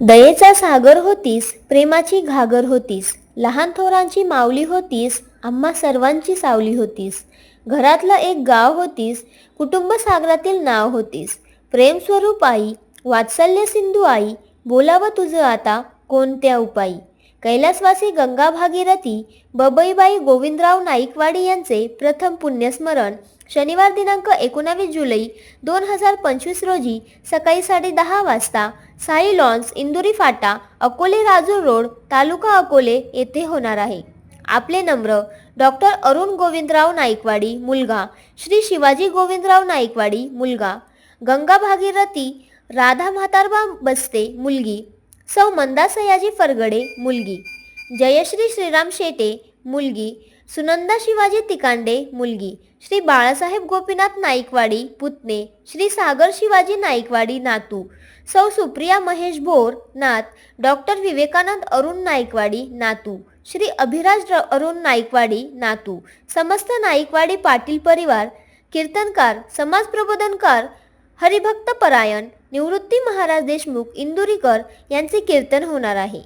दयेचा सागर होतीस प्रेमाची घागर होतीस लहान थोरांची माऊली होतीस आम्हा सर्वांची सावली होतीस. घरातलं एक गाव होतीस कुटुंब सागरातील नाव होतीस. प्रेमस्वरूप आई वात्सल्य सिंधू आई बोलावं तुझं आता कोणत्या उपायी? कैलासवासी गंगा भागीरथी बबईबाई गोविंदराव नाईकवाडी यांचे प्रथम पुण्यस्मरण शनिवार दिनांक एकोणावीस जुलै दोन हजार पंचवीस रोजी सकाळी साडेदहा वाजता साई लॉन्स इंदुरी फाटा अकोले राजूर रोड तालुका अकोले येथे होणार आहे. आपले नम्र डॉक्टर अरुण गोविंदराव नाईकवाडी मुलगा. श्री शिवाजी गोविंदराव नाईकवाडी मुलगा. गंगा भागीरथी राधा म्हातारबा बस्ते मुलगी. सौ मंदा सयाजी फरगडे मुलगी. जयश्री श्रीराम शेटे मुलगी सुनंदा शिवाजी तिकांडे मुलगी श्री बाळासाहेब गोपीनाथ नाईकवाडी पुतणे श्री सागर शिवाजी नाईकवाडी नातू सौ सुप्रिया महेश भोर नात डॉक्टर विवेकानंद अरुण नाईकवाडी नातू श्री अभिराज अरुण नाईकवाडी नातू समस्त नाईकवाडी पाटील परिवार कीर्तनकार समाज प्रबोधनकार हरिभक्त परायण निवृत्ती महाराज देशमुख इंदुरीकर यांचे कीर्तन होणार आहे.